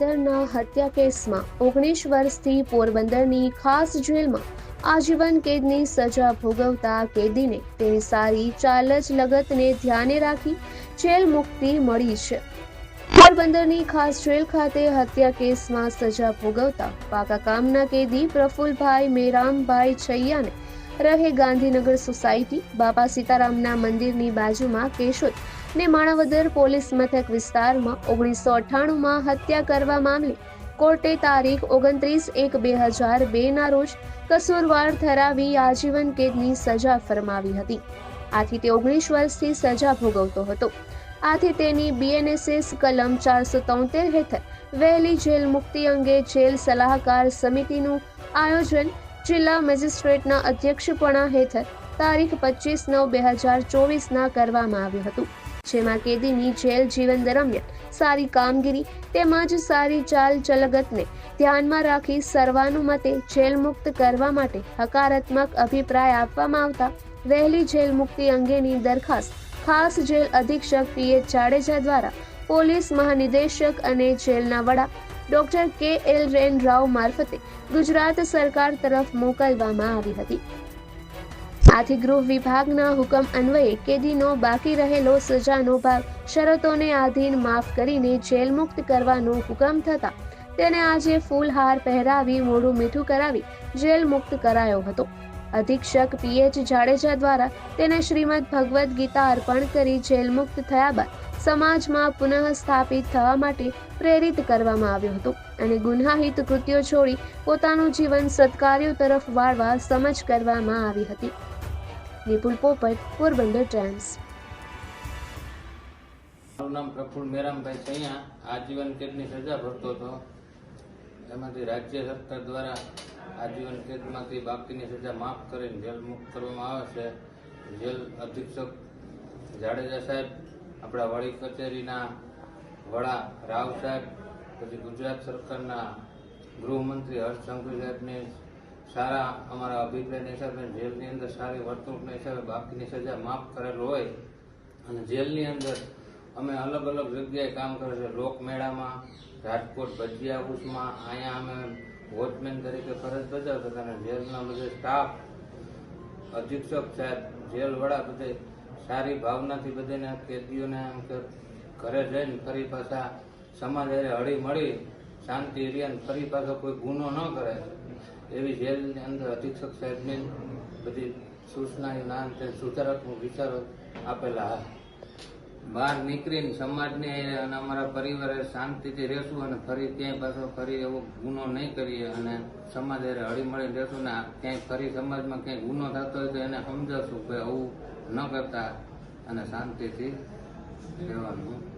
બાળકના હત્યા કેસમાં ઓગણીસ વર્ષથી પોરબંદરની ખાસ જેલમાં આજીવન કેદની સજા ભોગવતા કેદીને તે સારી ચાલજ લગતને ધ્યાને રાખી જેલ મુક્તિ મળી છે. પોરબંદરની ખાસ જેલ ખાતે હત્યા કેસમાં સજા ભોગવતા પાકા કામના કેદી પ્રફુલભાઈ મેરામભાઈ છૈયાને રહે ગાંધીનગર સોસાયટી બાપા સીતારામના મંદિરની બાજુમાં કેશોદ ને માણાવદર પોલીસ મથક વિસ્તારમાં ઓગણીસો અઠ્ઠાણુંમાં હત્યા કરવા મામલે કોર્ટે તારીખ ઓગણત્રીસ એક બે હજાર બેના રોજ કસૂરવાર ઠરાવી આજીવન કેદની સજા ફરમાવી હતી. આથી તે ઓગણીસ વર્ષથી સજા ભોગવતો હતો. આથી તેની બીએનએસએસ કલમ ચારસો તોતેર હેઠળ વહેલી જેલ મુક્તિ અંગે જેલ સલાહકાર સમિતિનું આયોજન જિલ્લા મેજિસ્ટ્રેટના અધ્યક્ષપણા હેઠળ તારીખ પચીસ નવ બે હજાર ચોવીસના કરવામાં આવ્યું હતું. જેમાં કેદીની જેલ જીવન દરમિયાન સારી કામગીરી તેમજ સારી ચાલ ચલગતને ધ્યાનમાં રાખી સર્વાનુમતે જેલ મુક્ત કરવા માટે હકારાત્મક અભિપ્રાય આપવામાં આવતા વહેલી જેલ મુક્તિ અંગેની દરખાસ્ત ખાસ જેલ અધિક્ષક પીએચ જાડેજા દ્વારા પોલીસ મહાનિદેશક અને જેલના વડા ડોક્ટર કે એલ રેન રાવ મારફતે ગુજરાત સરકાર તરફ મોકલવામાં આવી હતી. આથી ગૃહ વિભાગના હુકમ અન્વયે કેદીનો બાકી રહેલો સજાનો ભાગ શરતોને આધીન માફ કરીને જેલ મુક્ત કરવાનો હુકમ થતા તેને આજે ફૂલહાર પહેરાવી મોઢું મીઠું કરાવી જેલ મુક્ત કરાયો હતો. અધિક્ષક પીએચ જાડેજા દ્વારા તેને શ્રીમદ ભગવદ્ ગીતા અર્પણ કરી જેલ મુક્ત થયા બાદ સમાજમાં પુનઃ સ્થાપિત થવા માટે પ્રેરિત કરવામાં આવ્યો હતો અને ગુન્હાહિત કૃત્યો છોડી પોતાનું જીવન સત્કાર્યો તરફ વાળવા સમજ કરવામાં આવી હતી. નિપુલ પોપટ, પોરબંદર ટાઈમ્સ મારું નામ પ્રફુલ મેરામભાઈ સૈયા આજીવન કેદની સજા ભરતો હતો. એમાંથી રાજ્ય સરકાર દ્વારા આજીવન કેદમાંથી બાકીની સજા માફ કરીને જેલ મુક્ત કરવામાં આવે છે. જેલ અધિક્ષક જાડેજા સાહેબ, આપણા વડી કચેરીના વડા રાવ સાહેબ, પછી ગુજરાત સરકારના ગૃહમંત્રી હર્ષ સંઘવી સાહેબને સારા અમારા અભિપ્રાયના હિસાબે જેલની અંદર સારી વર્તણૂકના હિસાબે બાકીની સજા માફ કરેલ હોય અને જેલની અંદર અમે અલગ અલગ જગ્યાએ કામ કરે છે. લોકમેળામાં, રાજકોટ ભજીયા હાઉસમાં, અહીંયા અમે વોચમેન તરીકે ફરજ બજાવતા હતા અને જેલના બધે સ્ટાફ અધિક્ષક સાહેબ જેલ વડા બધે સારી ભાવનાથી બધાને કેદીઓને એમ કે ઘરે જઈને ફરી પાછા સમાજ હળી મળી, શાંતિ એરિયા ફરી પાછો કોઈ ગુનો ન કરે એવી જેલની અંદર અધિક્ષક સાહેબની બધી સૂચનાની નામ તે સુધારક વિચારો આપેલા બહાર નીકળીને સમાજને અને અમારા પરિવારે શાંતિથી રહેશું અને ફરી ક્યાંય પાછો ફરી એવો ગુનો નહીં કરીએ અને સમાજ હારે હળીમળી રહેશું ને ક્યાંય ફરી સમાજમાં ક્યાંય ગુનો થતો હોય તો એને સમજાવશું કે આવું ન કરતા અને શાંતિથી રહેવાનું.